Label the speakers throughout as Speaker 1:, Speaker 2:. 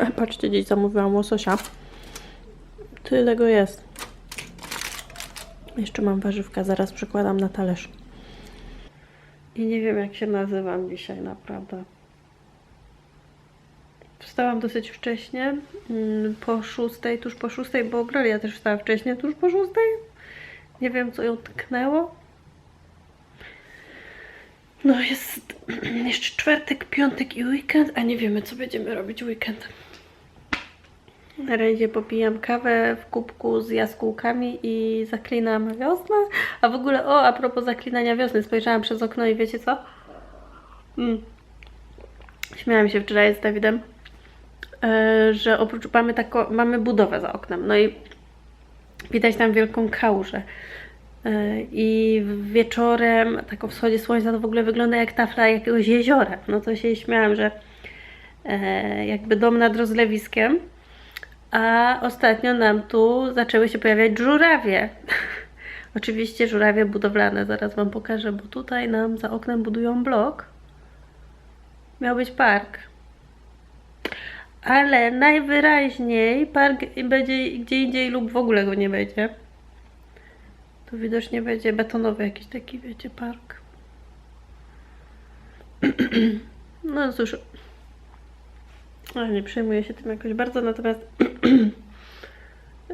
Speaker 1: Patrzcie, dziś zamówiłam łososia. Tyle go jest. Jeszcze mam warzywka, zaraz przykładam na talerz. I nie wiem, jak się nazywam dzisiaj, naprawdę. Wstałam dosyć wcześnie, mm, po szóstej, tuż po szóstej, bo Gloria też wstała wcześniej, tuż po szóstej. Nie wiem, co ją tknęło. No jest jeszcze czwartek, piątek i weekend, a nie wiemy, co będziemy robić weekend. Na razie popijam kawę w kubku z jaskółkami i zaklinam wiosnę. A w ogóle, o, a propos zaklinania wiosny, spojrzałam przez okno i wiecie co? Mm. Śmiałam się wczoraj z Dawidem, e, że oprócz mamy, tako, mamy budowę za oknem, no i widać tam wielką kałużę. E, I wieczorem, tak o wschodzie słońca, to w ogóle wygląda jak tafla jakiegoś jeziora. No to się śmiałam, że e, jakby dom nad rozlewiskiem. A ostatnio nam tu zaczęły się pojawiać żurawie. Oczywiście żurawie budowlane, zaraz Wam pokażę, bo tutaj nam za oknem budują blok. Miał być park. Ale najwyraźniej park będzie gdzie indziej lub w ogóle go nie będzie. Tu widocznie będzie betonowy jakiś taki, wiecie, park. No cóż, ale nie przejmuję się tym jakoś bardzo, natomiast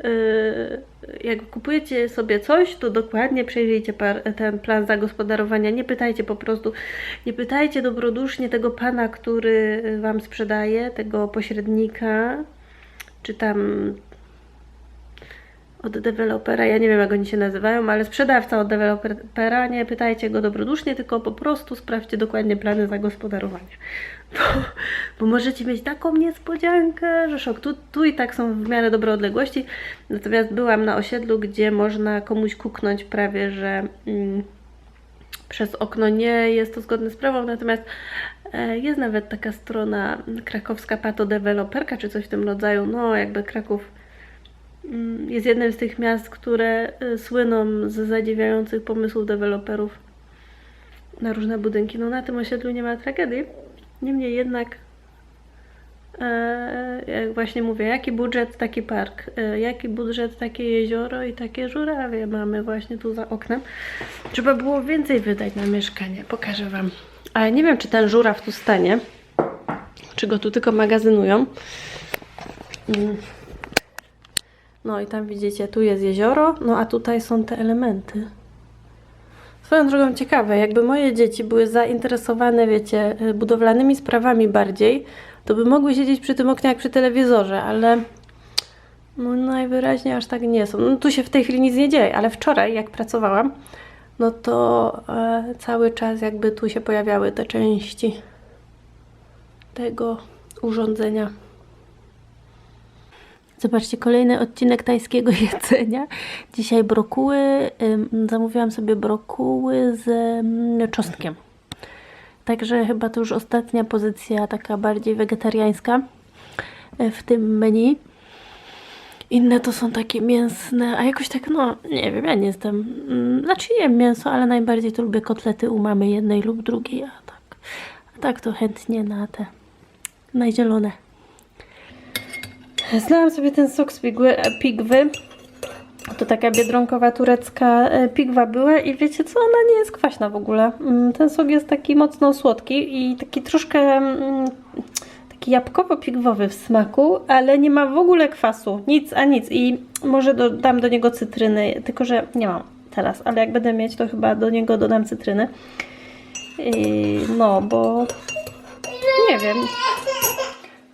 Speaker 1: yy, jak kupujecie sobie coś, to dokładnie przejrzyjcie ten plan zagospodarowania. Nie pytajcie po prostu, nie pytajcie dobrodusznie tego pana, który Wam sprzedaje, tego pośrednika, czy tam od dewelopera, ja nie wiem jak oni się nazywają, ale sprzedawca od dewelopera, nie pytajcie go dobrodusznie, tylko po prostu sprawdźcie dokładnie plany zagospodarowania. Bo, bo możecie mieć taką niespodziankę, że szok. Tu, tu i tak są w miarę dobre odległości, natomiast byłam na osiedlu, gdzie można komuś kuknąć prawie, że mm, przez okno nie jest to zgodne z prawą, natomiast e, jest nawet taka strona krakowska patodeweloperka, czy coś w tym rodzaju, no jakby Kraków jest jednym z tych miast, które y, słyną z zadziwiających pomysłów deweloperów na różne budynki. No na tym osiedlu nie ma tragedii. Niemniej jednak, e, jak właśnie mówię, jaki budżet, taki park. E, jaki budżet, takie jezioro i takie żurawie mamy właśnie tu za oknem. Trzeba było więcej wydać na mieszkanie. Pokażę Wam. Ale nie wiem, czy ten żuraw tu stanie. Czy go tu tylko magazynują. Mm. No i tam widzicie, tu jest jezioro, no a tutaj są te elementy. Swoją drogą ciekawe, jakby moje dzieci były zainteresowane, wiecie, y, budowlanymi sprawami bardziej, to by mogły siedzieć przy tym oknie jak przy telewizorze, ale no najwyraźniej aż tak nie są. No tu się w tej chwili nic nie dzieje, ale wczoraj jak pracowałam, no to e, cały czas jakby tu się pojawiały te części tego urządzenia. Zobaczcie, kolejny odcinek tajskiego jedzenia. Dzisiaj brokuły. Zamówiłam sobie brokuły z czosnkiem. Także chyba to już ostatnia pozycja, taka bardziej wegetariańska y, w tym menu. Inne to są takie mięsne, a jakoś tak, no nie wiem, ja nie jestem. mm, Znaczy jem mięso, ale najbardziej to lubię kotlety u mamy jednej lub drugiej, a tak. A tak to chętnie na te, na zielone. Znałam sobie ten sok z pigły, e, pigwy. To taka biedronkowa turecka e, pigwa była i wiecie co, ona nie jest kwaśna w ogóle. Mm, Ten sok jest taki mocno słodki i taki troszkę mm, taki jabłkowo-pigwowy w smaku, ale nie ma w ogóle kwasu. Nic, a nic. I może dodam do niego cytryny, tylko że nie mam teraz, ale jak będę mieć, to chyba do niego dodam cytryny. I, no, bo nie wiem.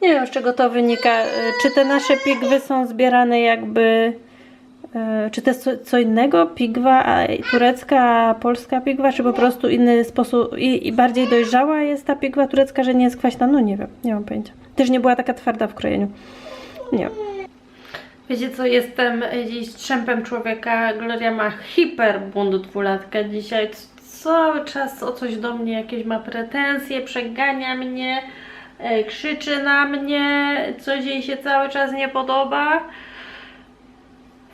Speaker 1: Nie wiem, z czego to wynika. E, Czy te nasze pigwy są zbierane jakby. e, Czy to jest co, innego? Pigwa turecka, a polska pigwa? Czy po prostu inny sposób i, i bardziej dojrzała jest ta pigwa turecka, że nie jest kwaśna? No nie wiem, nie mam pojęcia. Też nie była taka twarda w krojeniu. Nie. Wiecie co, jestem dziś strzępem człowieka. Gloria ma hiperbunt dwulatka dzisiaj. Cały czas o coś do mnie jakieś ma pretensje, przegania mnie, krzyczy na mnie, coś jej się cały czas nie podoba.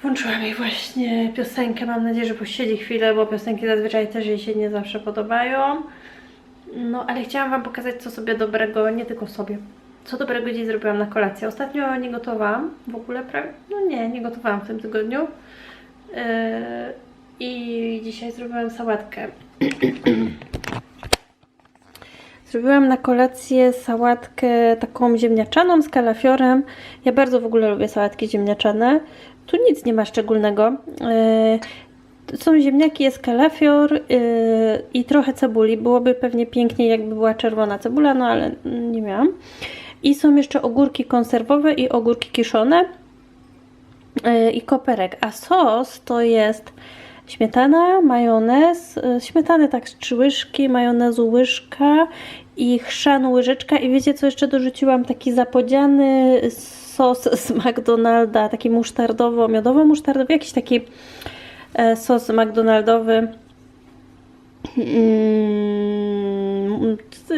Speaker 1: Włączyłam jej właśnie piosenkę, mam nadzieję, że posiedzi chwilę, bo piosenki zazwyczaj też jej się nie zawsze podobają. No, ale chciałam Wam pokazać, co sobie dobrego, nie tylko sobie, co dobrego dziś zrobiłam na kolację. Ostatnio nie gotowałam w ogóle prawie. No nie, nie gotowałam w tym tygodniu. Yy, I dzisiaj zrobiłam sałatkę. Zrobiłam na kolację sałatkę taką ziemniaczaną z kalafiorem. Ja bardzo w ogóle lubię sałatki ziemniaczane. Tu nic nie ma szczególnego. Yy, są ziemniaki, jest kalafior yy, i trochę cebuli. Byłoby pewnie piękniej, jakby była czerwona cebula, no ale nie miałam. I są jeszcze ogórki konserwowe i ogórki kiszone yy, i koperek. A sos to jest śmietana, majonez, yy, śmietany tak z trzy łyżki, majonezu łyżka i chrzanu łyżeczka. I wiecie co jeszcze dorzuciłam? Taki zapodziany sos z McDonalda, taki musztardowo-miodowo-musztardowy, jakiś taki e, sos McDonaldowy. Mm,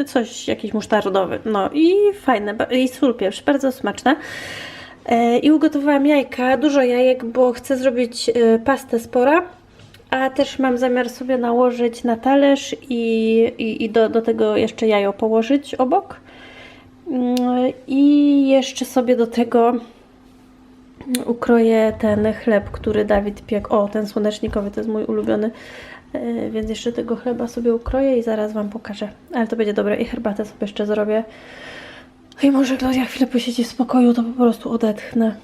Speaker 1: coś, jakiś musztardowy. No i fajne, i sól pieprz, bardzo smaczne. E, I ugotowałam jajka, dużo jajek, bo chcę zrobić e, pastę spora. A też mam zamiar sobie nałożyć na talerz i, i, i do, do tego jeszcze jajo położyć obok. Mm, I jeszcze sobie do tego ukroję ten chleb, który Dawid piekł. O, ten słonecznikowy to jest mój ulubiony. E, Więc jeszcze tego chleba sobie ukroję i zaraz Wam pokażę. Ale to będzie dobre. I herbatę sobie jeszcze zrobię. I może Gloria chwilę posiedzi w spokoju, to po prostu odetchnę.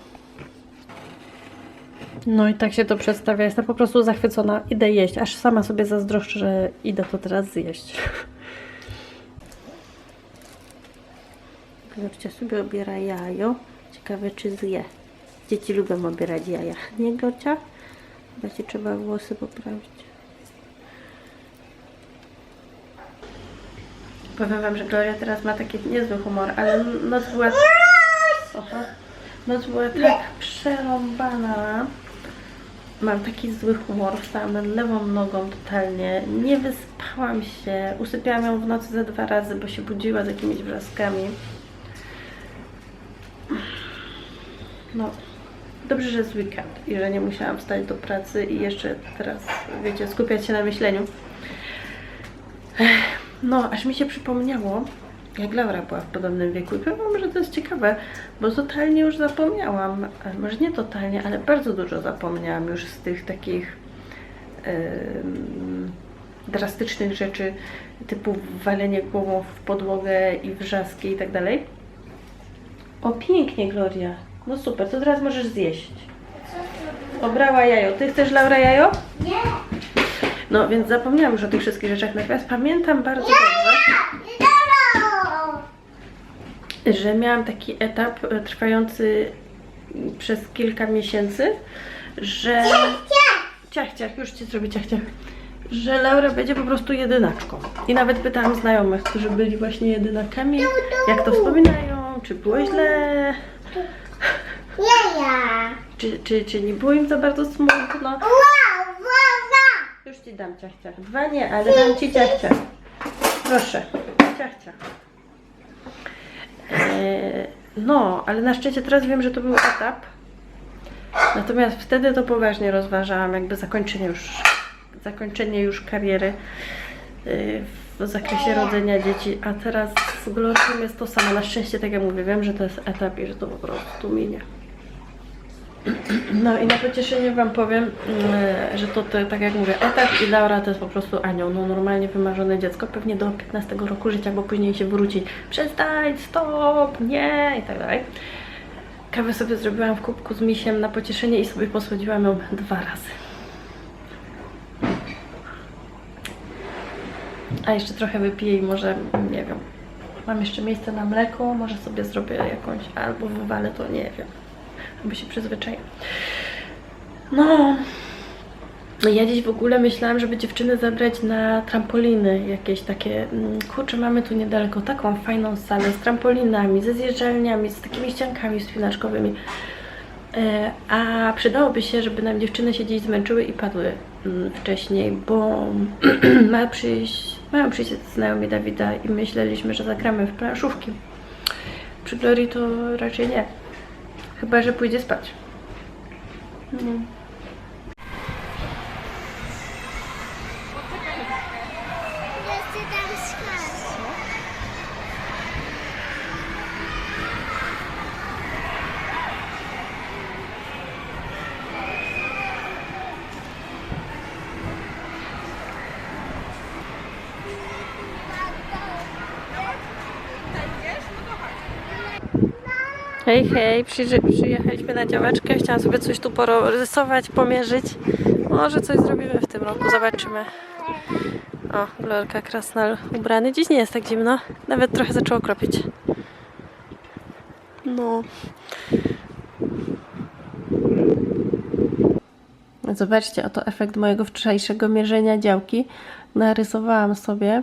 Speaker 1: No i tak się to przedstawia. Jestem po prostu zachwycona. Idę jeść. Aż sama sobie zazdroszczę, że idę to teraz zjeść. Gorcia sobie obiera jajo. Ciekawe, czy zje. Dzieci lubią obierać jaja. Nie, Gorcia? Chyba ci trzeba włosy poprawić. Powiem Wam, że Gloria teraz ma taki niezły humor, ale noc była... Oho. Noc była tak przerąbana. Mam taki zły humor, wstałam lewą nogą totalnie, nie wyspałam się, usypiałam ją w nocy ze dwa razy, bo się budziła z jakimiś wrzaskami. No, dobrze, że jest weekend i że nie musiałam wstać do pracy i jeszcze teraz, wiecie, skupiać się na myśleniu. No, aż mi się przypomniało, jak Laura była w podobnym wieku i powiem wam, że to jest ciekawe, bo totalnie już zapomniałam, e, może nie totalnie, ale bardzo dużo zapomniałam już z tych takich em, drastycznych rzeczy typu walenie głową w podłogę i wrzaski i tak dalej. O, pięknie, Gloria. No super, to teraz możesz zjeść. Obrała jajo. Ty chcesz, Laura, jajo?
Speaker 2: Nie!
Speaker 1: No, więc zapomniałam już o tych wszystkich rzeczach. Natomiast pamiętam bardzo dobrze! Że miałam taki etap e, trwający przez kilka miesięcy, że... Ciach, ciach, już Ci zrobię ciach, ciach. Że Laura będzie po prostu jedynaczką. I nawet pytałam znajomych, którzy byli właśnie jedynakami, jak to wspominają, czy było źle,
Speaker 2: Jaja!
Speaker 1: czy, czy, czy nie było im za bardzo smutno. Już Ci dam ciach, ciach. Dwa nie, ale dam Ci ciach, ciach. Proszę, ciach, ciach. No, ale na szczęście teraz wiem, że to był etap. Natomiast wtedy to poważnie rozważałam, jakby zakończenie już, zakończenie już kariery yy, w zakresie rodzenia dzieci, a teraz z Glorią jest to samo. Na szczęście, tak jak mówię, wiem, że to jest etap i że to po prostu minie. No i na pocieszenie Wam powiem, yy, że to, to tak jak mówię, etap i Laura to jest po prostu anioł, no normalnie wymarzone dziecko, pewnie do 15 roku życia, bo później się wróci, przestań, stop, nie i tak dalej. Kawę sobie zrobiłam w kubku z misiem na pocieszenie i sobie posłodziłam ją dwa razy. A jeszcze trochę wypiję i może, nie wiem, mam jeszcze miejsce na mleko, może sobie zrobię jakąś, albo wywalę to, nie wiem, aby się przyzwyczaić. No, ja dziś w ogóle myślałam, żeby dziewczyny zabrać na trampoliny jakieś takie. mm, Kurczę, mamy tu niedaleko taką fajną salę z trampolinami, ze zjeżdżalniami, z takimi ściankami spinaczkowymi. E, A przydałoby się, żeby nam dziewczyny się dziś zmęczyły i padły mm, wcześniej, bo ma przyjść, mają przyjść znajomi Dawida i myśleliśmy, że zagramy w planszówki. Przy Glorii to raczej nie. Chyba, że pójdzie spać. No. Hej, hej, przyjechaliśmy na działeczkę. Chciałam sobie coś tu porysować, pomierzyć. Może coś zrobimy w tym roku, zobaczymy. O, Glorka Krasnal ubrany. Dziś nie jest tak zimno. Nawet trochę zaczęło kropić. No. Zobaczcie, oto efekt mojego wczorajszego mierzenia działki. Narysowałam sobie.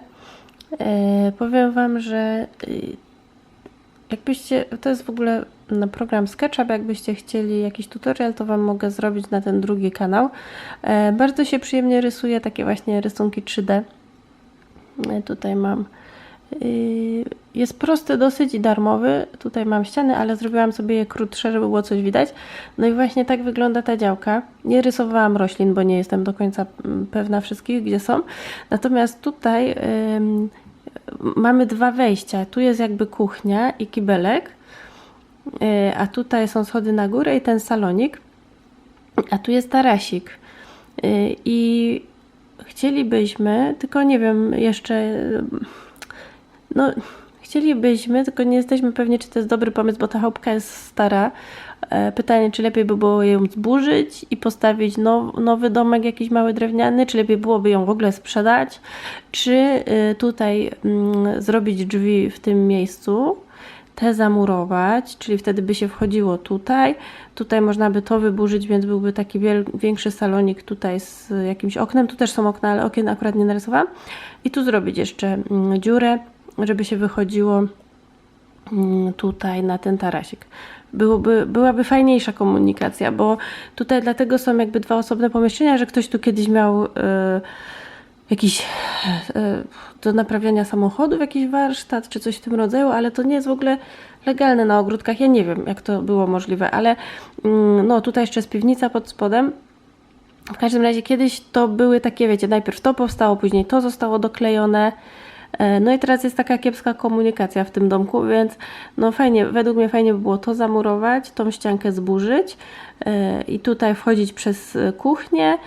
Speaker 1: E, powiem Wam, że e, jakbyście, to jest w ogóle na program SketchUp, jakbyście chcieli jakiś tutorial, to Wam mogę zrobić na ten drugi kanał. E, bardzo się przyjemnie rysuje takie właśnie rysunki 3D. E, tutaj mam Yy, Jest prosty dosyć i darmowy. Tutaj mam ściany, ale zrobiłam sobie je krótsze, żeby było coś widać. No i właśnie tak wygląda ta działka. Nie rysowałam roślin, bo nie jestem do końca mm, pewna wszystkich, gdzie są. Natomiast tutaj mamy dwa wejścia. Tu jest jakby kuchnia i kibelek, a tutaj są schody na górę i ten salonik, a tu jest tarasik. Yy, I chcielibyśmy, tylko nie wiem jeszcze no, chcielibyśmy, tylko nie jesteśmy pewni, czy to jest dobry pomysł, bo ta chałupka jest stara. E, Pytanie, czy lepiej by było ją zburzyć i postawić now, nowy domek jakiś mały drewniany, czy lepiej byłoby ją w ogóle sprzedać, czy y, tutaj mm, zrobić drzwi w tym miejscu, te zamurować, czyli wtedy by się wchodziło tutaj. Tutaj można by to wyburzyć, więc byłby taki większy salonik tutaj z jakimś oknem. Tu też są okna, ale okien akurat nie narysowałam. I tu zrobić jeszcze mm, dziurę, żeby się wychodziło mm, tutaj na ten tarasik. Byłoby, byłaby fajniejsza komunikacja, bo tutaj dlatego są jakby dwa osobne pomieszczenia, że ktoś tu kiedyś miał e, jakiś e, do naprawiania samochodów, jakiś warsztat czy coś w tym rodzaju, ale to nie jest w ogóle legalne na ogródkach. Ja nie wiem, jak to było możliwe, ale mm, no tutaj jeszcze jest piwnica pod spodem. W każdym razie kiedyś to były takie, wiecie, najpierw to powstało, później to zostało doklejone. E, No i teraz jest taka kiepska komunikacja w tym domku, więc no fajnie, według mnie fajnie by było to zamurować, tą ściankę zburzyć e, i tutaj wchodzić przez kuchnię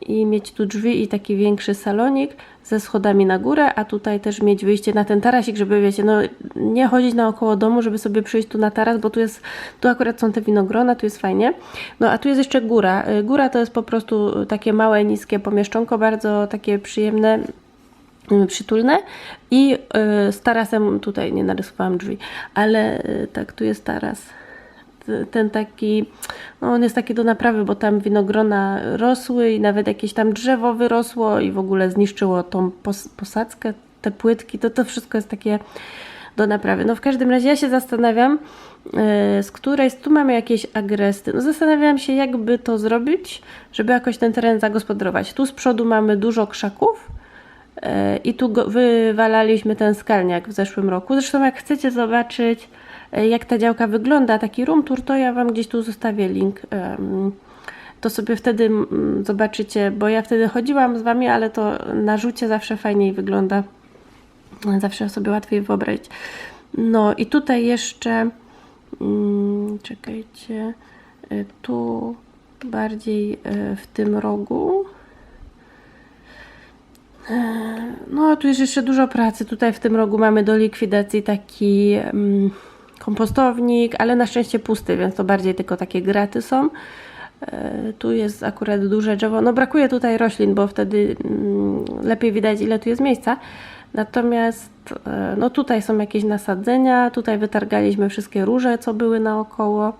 Speaker 1: i mieć tu drzwi i taki większy salonik ze schodami na górę, a tutaj też mieć wyjście na ten tarasik, żeby wiecie, no nie chodzić naokoło domu, żeby sobie przyjść tu na taras, bo tu jest, tu akurat są te winogrona, tu jest fajnie. No a tu jest jeszcze góra. Y, Góra to jest po prostu takie małe, niskie pomieszczonko, bardzo takie przyjemne, y, przytulne i y, z tarasem tutaj nie narysowałam drzwi, ale tak tu jest taras ten taki, no on jest taki do naprawy, bo tam winogrona rosły i nawet jakieś tam drzewo wyrosło i w ogóle zniszczyło tą pos- posadzkę, te płytki, to to wszystko jest takie do naprawy. No w każdym razie ja się zastanawiam, e, z której, tu mamy jakieś agresty, no zastanawiam się jakby to zrobić, żeby jakoś ten teren zagospodarować. Tu z przodu mamy dużo krzaków, E, I tu wywalaliśmy ten skalniak w zeszłym roku. Zresztą jak chcecie zobaczyć, jak ta działka wygląda, taki room tour, to ja Wam gdzieś tu zostawię link. em, To sobie wtedy mm, zobaczycie, bo ja wtedy chodziłam z Wami, ale to na rzucie zawsze fajniej wygląda. Zawsze sobie łatwiej wyobrazić. No i tutaj jeszcze, mm, czekajcie, e, tu bardziej e, w tym rogu. No, tu jest jeszcze dużo pracy. Tutaj w tym rogu mamy do likwidacji taki mm, kompostownik, ale na szczęście pusty, więc to bardziej tylko takie graty są. E, Tu jest akurat duże drzewo. No brakuje tutaj roślin, bo wtedy mm, lepiej widać ile tu jest miejsca. Natomiast e, no tutaj są jakieś nasadzenia, tutaj wytargaliśmy wszystkie róże, co były naokoło.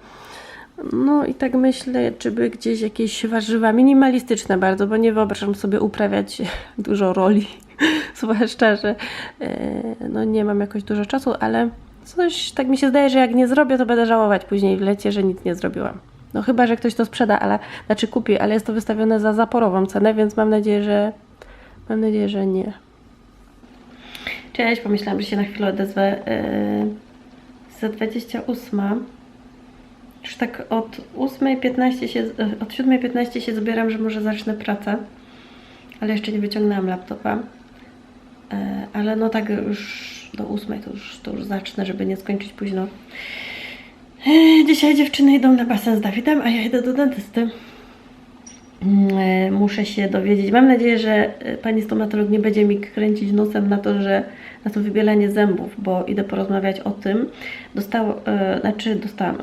Speaker 1: No i tak myślę, czy by gdzieś jakieś warzywa minimalistyczne bardzo, bo nie wyobrażam sobie uprawiać dużo roli, zwłaszcza, że e, no nie mam jakoś dużo czasu, ale coś tak mi się zdaje, że jak nie zrobię, to będę żałować później w lecie, że nic nie zrobiłam. No chyba, że ktoś to sprzeda, ale znaczy kupi, ale jest to wystawione za zaporową cenę, więc mam nadzieję, że mam nadzieję, że nie. Cześć, pomyślałam, że się na chwilę odezwę. Yy, za 28 już tak od 8.15 się, od 7.15 się zbieram, że może zacznę pracę, ale jeszcze nie wyciągnęłam laptopa. E, Ale no tak już do 8 to już, to już zacznę, żeby nie skończyć późno. E, Dzisiaj dziewczyny idą na basen z Dawidem, a ja idę do dentysty. Mm, e, Muszę się dowiedzieć. Mam nadzieję, że e, pani stomatolog nie będzie mi kręcić nosem na to, że na to wybielanie zębów, bo idę porozmawiać o tym. Dostał, e, znaczy dostałam,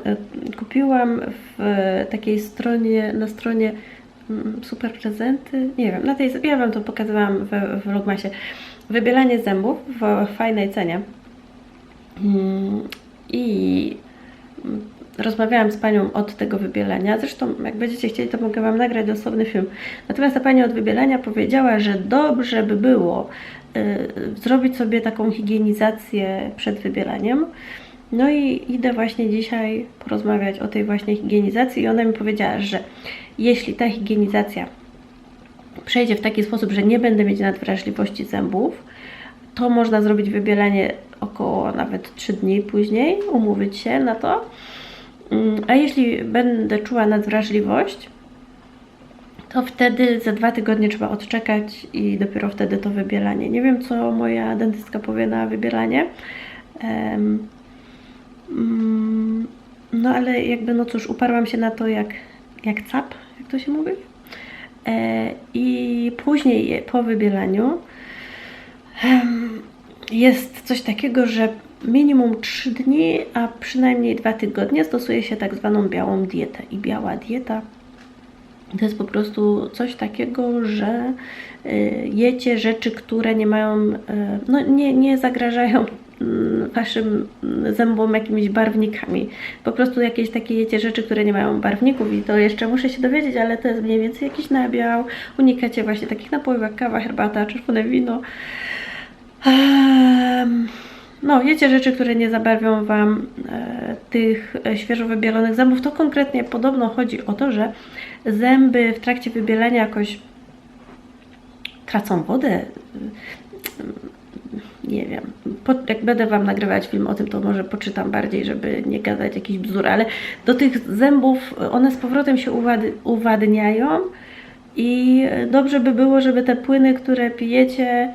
Speaker 1: kupiłam w takiej stronie, na stronie mm, super prezenty, nie wiem, na tej, ja wam to pokazywałam w vlogmasie, wybielanie zębów w fajnej cenie. Mm, I rozmawiałam z panią od tego wybielenia. Zresztą, jak będziecie chcieli, to mogę wam nagrać osobny film. Natomiast ta pani od wybielenia powiedziała, że dobrze by było y, zrobić sobie taką higienizację przed wybielaniem. No i idę właśnie dzisiaj porozmawiać o tej właśnie higienizacji i ona mi powiedziała, że jeśli ta higienizacja przejdzie w taki sposób, że nie będę mieć nadwrażliwości zębów, to można zrobić wybielanie około nawet 3 dni później, umówić się na to. Mm, A jeśli będę czuła nadwrażliwość, to wtedy za dwa tygodnie trzeba odczekać i dopiero wtedy to wybielanie. Nie wiem, co moja dentystka powie na wybielanie. Mm, no ale jakby, no cóż, uparłam się na to jak, jak cap, jak to się mówi. E, I później po wybielaniu jest coś takiego, że minimum 3 dni, a przynajmniej 2 tygodnie stosuje się tak zwaną białą dietę. I biała dieta to jest po prostu coś takiego, że y, jecie rzeczy, które nie mają, y, no nie, nie zagrażają waszym mm, zębom jakimiś barwnikami. Po prostu jakieś takie jecie rzeczy, które nie mają barwników i to jeszcze muszę się dowiedzieć, ale to jest mniej więcej jakiś nabiał. Unikacie właśnie takich napojów jak kawa, herbata, czerwone wino. No, jecie rzeczy, które nie zabarwią Wam e, tych e, świeżo wybielonych zębów. To konkretnie podobno chodzi o to, że zęby w trakcie wybielania jakoś tracą wodę. Nie wiem. Po, jak będę Wam nagrywać film o tym, to może poczytam bardziej, żeby nie gadać jakichś bzdur, ale do tych zębów one z powrotem się uwady, uwadniają i dobrze by było, żeby te płyny, które pijecie,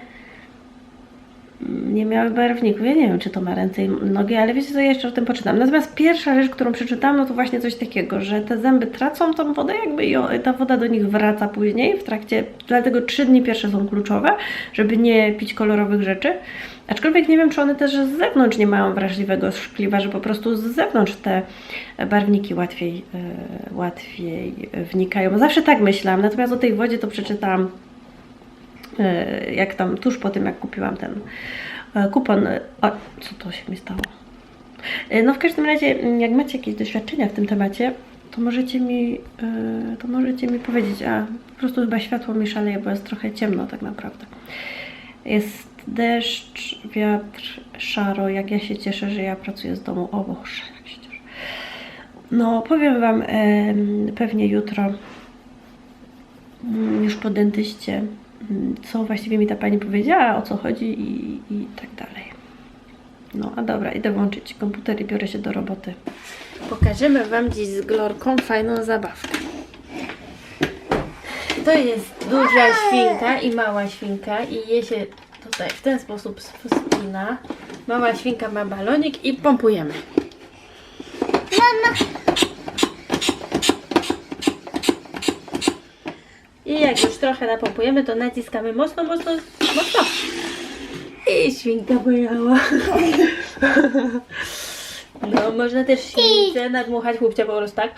Speaker 1: nie miały barwników. Ja nie wiem, czy to ma ręce i nogi, ale wiecie co, ja jeszcze o tym poczytam. Natomiast pierwsza rzecz, którą przeczytałam, no to właśnie coś takiego, że te zęby tracą tą wodę jakby i ta woda do nich wraca później w trakcie, dlatego trzy dni pierwsze są kluczowe, żeby nie pić kolorowych rzeczy. Aczkolwiek nie wiem, czy one też z zewnątrz nie mają wrażliwego szkliwa, że po prostu z zewnątrz te barwniki łatwiej, e, łatwiej wnikają. Zawsze tak myślałam, natomiast o tej wodzie to przeczytałam jak tam tuż po tym, jak kupiłam ten e, kupon. e, O, co to się mi stało? E, No w każdym razie, m, jak macie jakieś doświadczenia w tym temacie, to możecie mi, e, to możecie mi powiedzieć, a po prostu chyba światło mi szaleje, bo jest trochę ciemno tak naprawdę. Jest deszcz, wiatr, szaro, jak ja się cieszę, że ja pracuję z domu. O Boże, jak się cieszę. No, powiem Wam pewnie jutro, mm, już po dentyście, mm, co właściwie mi ta pani powiedziała, o co chodzi i, i tak dalej. No, a dobra, idę włączyć komputer i biorę się do roboty. Pokażemy Wam dziś z Glorką fajną zabawkę. To jest duża świnka i mała świnka i je się tutaj w ten sposób spina. Mała świnka ma balonik i pompujemy. I jak już trochę napompujemy, to naciskamy mocno, mocno, mocno. I świnka pojechała. No, można też śwince nadmuchać chłopcia po prostu tak.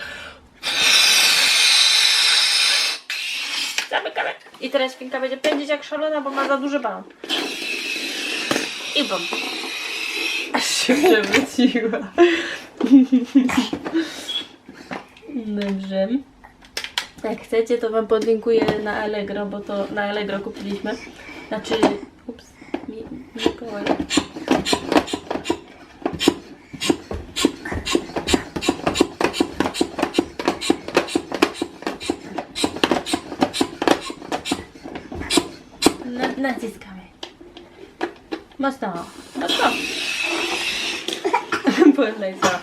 Speaker 1: Zamykamy. I teraz świnka będzie pędzić jak szalona, bo ma za duży balon. I bum. Aż się przewróciła. Dobrze. Jak chcecie, to Wam podlinkuję na Allegro, bo to na Allegro kupiliśmy. Znaczy, ups, mi, Mikołaj. Na, naciskamy. Mocno, mocno. Podlej co.